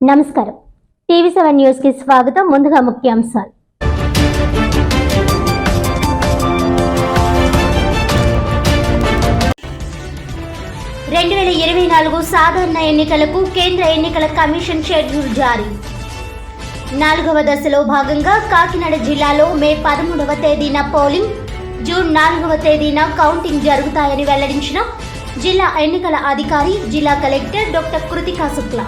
నమస్కారం. TV seven న్యూస్కి స్వాగతం. ముందుగా ముఖ్యాంశాలు. రెండు వేల ఇరవై నాలుగు సాధారణ ఎన్నికలకు కేంద్ర ఎన్నికల కమిషన్ షెడ్యూల్ జారీ. నాలుగవ దశలో భాగంగా కాకినాడ జిల్లాలో మే పదమూడవ తేదీన పోలింగ్ జూన్ నాలుగవ తేదీన కౌంటింగ్ జరుగుతాయని వెల్లడించిన జిల్లా ఎన్నికల అధికారి జిల్లా కలెక్టర్ డాక్టర్ కృతికా శుక్లా.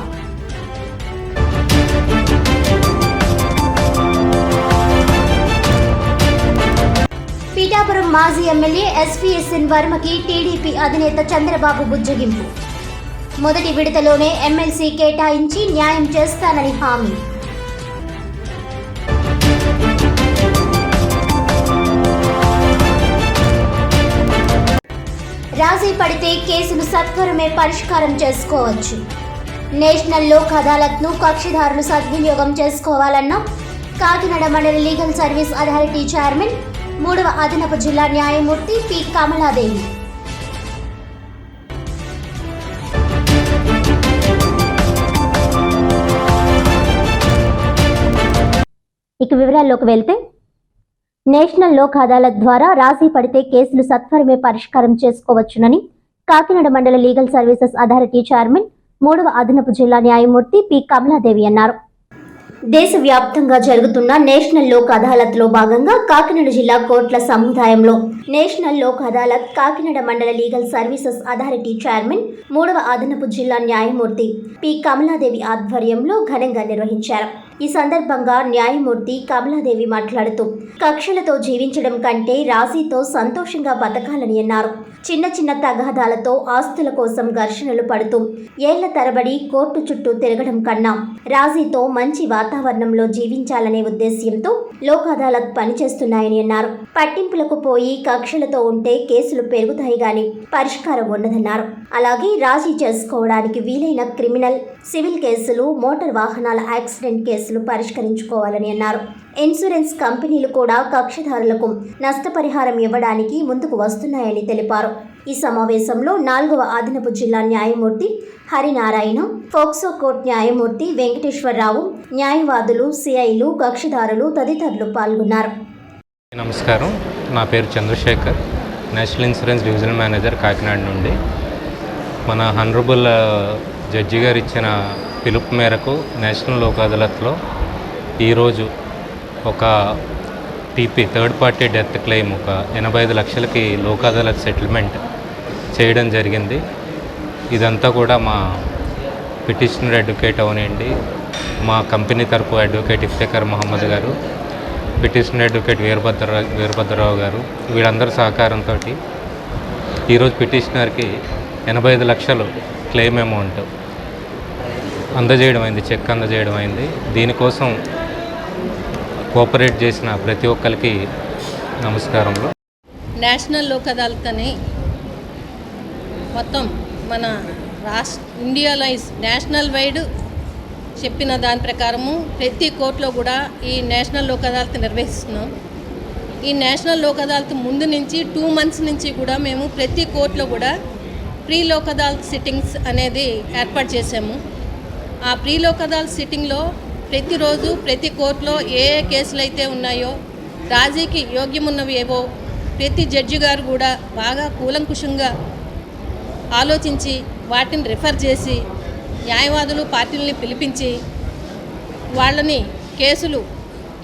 మాజీ ఎమ్మెల్యే ఎస్పీఎస్ఎన్ వర్మకి టీడీపీ అధినేత చంద్రబాబు బుజ్జగింపు. మొదటి విడతలోనే ఎమ్మెల్సీ కేటాయించి న్యాయం చేస్తానని హామీ. రాజీ పడితే కేసులు సత్వరమే పరిష్కారం చేసుకోవచ్చు. నేషనల్ లోక్ అదాలత్ను కక్షిదారులు సద్వినియోగం చేసుకోవాలన్న కాకినాడ మండల లీగల్ సర్వీస్ అథారిటీ చైర్మన్ మూడవ అదనపు జిల్లా న్యాయమూర్తి పి. కమలాదేవి. ఇక వివరాల్లోకి వెళ్తే నేషనల్ లోక్ అదాలత్ ద్వారా రాజీ పడితే కేసులు సత్వరమే పరిష్కారం చేసుకోవచ్చునని కాకినాడ మండల లీగల్ సర్వీసెస్ అథారిటీ చైర్మన్ మూడవ అదనపు జిల్లా న్యాయమూర్తి పి. కమలాదేవి అన్నారు. దేశవ్యాప్తంగా జరుగుతున్న నేషనల్ లోక్ అదాలత్లో భాగంగా కాకినాడ జిల్లా కోట్ల సముదాయంలో నేషనల్ లోక్ అదాలత్ కాకినాడ మండల లీగల్ సర్వీసెస్ అథారిటీ చైర్మన్ మూడవ అదనపు జిల్లా న్యాయమూర్తి పి. కమలాదేవి ఆధ్వర్యంలో ఘనంగా నిర్వహించారు. ఈ సందర్భంగా న్యాయమూర్తి కమలాదేవి మాట్లాడుతూ కక్షలతో జీవించడం కంటే రాశితో సంతోషంగా బతకాలని అన్నారు. చిన్న చిన్న తగాదాలతో ఆస్తుల కోసం ఘర్షణలు పడుతూ ఏళ్ళ తరబడి కోర్టు చుట్టూ తిరగడం కన్నా రాజీతో మంచి వాతావరణంలో జీవించాలనే ఉద్దేశ్యంతో లోక్ అదాలత్ పనిచేస్తున్నాయని అన్నారు. పట్టింపులకు పోయి కక్షలతో ఉంటే కేసులు పెరుగుతాయి గాని పరిష్కారం ఉండదన్నారు అలాగే రాజీ చేసుకోవడానికి వీలైన క్రిమినల్ సివిల్ కేసులు మోటార్ వాహనాల యాక్సిడెంట్ కేసులు పరిష్కరించుకోవాలని అన్నారు. ఇన్సూరెన్స్ కంపెనీలు కూడా కక్షదారులకు నష్టపరిహారం ఇవ్వడానికి ముందుకు వస్తున్నాయని తెలిపారు. ఈ సమావేశంలో నాలుగవ అదనపు జిల్లా న్యాయమూర్తి హరినారాయణ ఫోక్సో కోర్టు న్యాయమూర్తి వెంకటేశ్వరరావు న్యాయవాదులు సిఐలు కక్షిదారులు తదితరులు పాల్గొన్నారు. నమస్కారం. నా పేరు Chandrashekar. National Insurance divisional manager Kakinada నుండి. మన హనరబుల్ జడ్జి గారు ఇచ్చిన పిలుపు మేరకు నేషనల్ లోక్ అదాలత్లో ఈరోజు ఒక TP third party death claim ఒక ఎనభై ఐదు లక్షలకి లోక్ అదాలత్ సెటిల్మెంట్ చేయడం జరిగింది. ఇదంతా కూడా మా పిటిషనర్ అడ్వకేట్ అవనండి మా కంపెనీ తరపు అడ్వకేట్ ఇఫ్తేకర్ మహమ్మద్ గారు పిటిషనర్ అడ్వకేట్ వీరభద్ర వీరభద్రరావు గారు వీళ్ళందరి సహకారంతో ఈరోజు పిటిషనర్కి ఎనభై ఐదు లక్షలు క్లెయిమ్ అమౌంట్ అందజేయడం అయింది చెక్ అందజేయడం అయింది దీనికోసం కోఆపరేట్ చేసిన ప్రతి ఒక్కరికి నమస్కారములు. నేషనల్ లోక్ అదాలత్ అని మొత్తం మన రాష్ట్ర ఇండియాలో నేషనల్ వైడ్ చెప్పిన దాని ప్రకారము ప్రతి కోర్టులో కూడా ఈ నేషనల్ లోక్ అదాలత్ నిర్వహిస్తున్నాం. ఈ నేషనల్ లోక్ అదాలత్ ముందు నుంచి టూ మంత్స్ నుంచి కూడా మేము ప్రతి కోర్టులో కూడా ప్రీ లోక్ అదాలత్ సిట్టింగ్స్ అనేది ఏర్పాటు చేసాము ఆ ప్రీలోకదాల్ సిట్టింగ్లో ప్రతిరోజు ప్రతి కోర్టులో ఏ ఏ కేసులు అయితే ఉన్నాయో రాజీకి యోగ్యమున్నవి ఏవో ప్రతి జడ్జి గారు కూడా బాగా కూలంకుషంగా ఆలోచించి వాటిని రిఫర్ చేసి న్యాయవాదులు పార్టీలని పిలిపించి వాళ్ళని కేసులు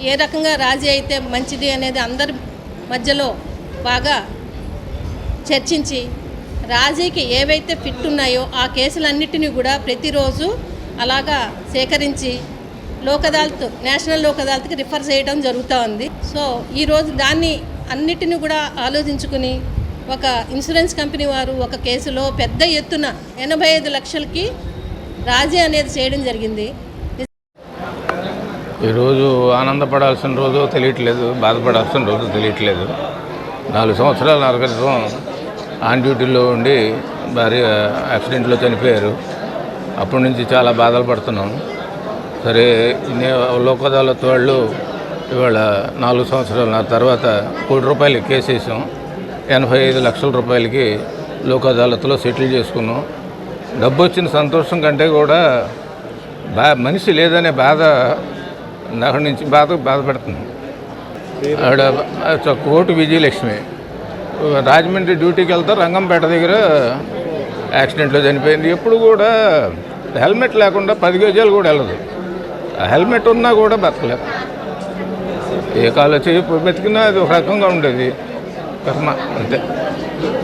ఏ రకంగా రాజీ అయితే మంచిది అనేది అందరి మధ్యలో బాగా చర్చించి రాజీకి ఏవైతే ఫిట్ ఉన్నాయో ఆ కేసులన్నిటినీ కూడా ప్రతిరోజు అలాగా సేకరించి లోక్ అదాలత్ నేషనల్ లోక్ అదాలత్కి రిఫర్ చేయడం జరుగుతూ ఉంది. సో ఈరోజు దాన్ని అన్నిటిని కూడా ఆలోచించుకుని ఒక ఇన్సూరెన్స్ కంపెనీ వారు ఒక కేసులో పెద్ద ఎత్తున ఎనభై ఐదు లక్షలకి రాజీ అనేది చేయడం జరిగింది. ఈరోజు ఆనందపడాల్సిన రోజు తెలియట్లేదు బాధపడాల్సిన రోజు తెలియట్లేదు. నాలుగు సంవత్సరాల నర క్రితం ఆన్ డ్యూటీలో ఉండి భారీ యాక్సిడెంట్లో చనిపోయారు. అప్పటి నుంచి చాలా బాధలు పడుతున్నాం. సరే నే- లోక్ వాళ్ళు ఇవాళ నాలుగు సంవత్సరాల తర్వాత కోటి రూపాయలు కేసు ఎనభై ఐదు లక్షల రూపాయలకి లోక్ అదాలత్లో సెటిల్ చేసుకున్నాం. డబ్బు వచ్చిన సంతోషం కంటే కూడా బా మనిషి లేదనే బాధ నగడి నుంచి బాధ బాధపడుతుంది. ఆవిడ కోటి విజయలక్ష్మి. రాజమండ్రి డ్యూటీకి వెళ్తా రంగంపేట దగ్గర యాక్సిడెంట్లో చనిపోయింది. ఎప్పుడు కూడా హెల్మెట్ లేకుండా పది గజాలు కూడా వెళ్ళదు. ఆ హెల్మెట్ ఉన్నా కూడా బతకలేదు ఏ కాలు వచ్చి బతికినా అది ఒక రకంగా ఉండేది. కర్మ. అంతే.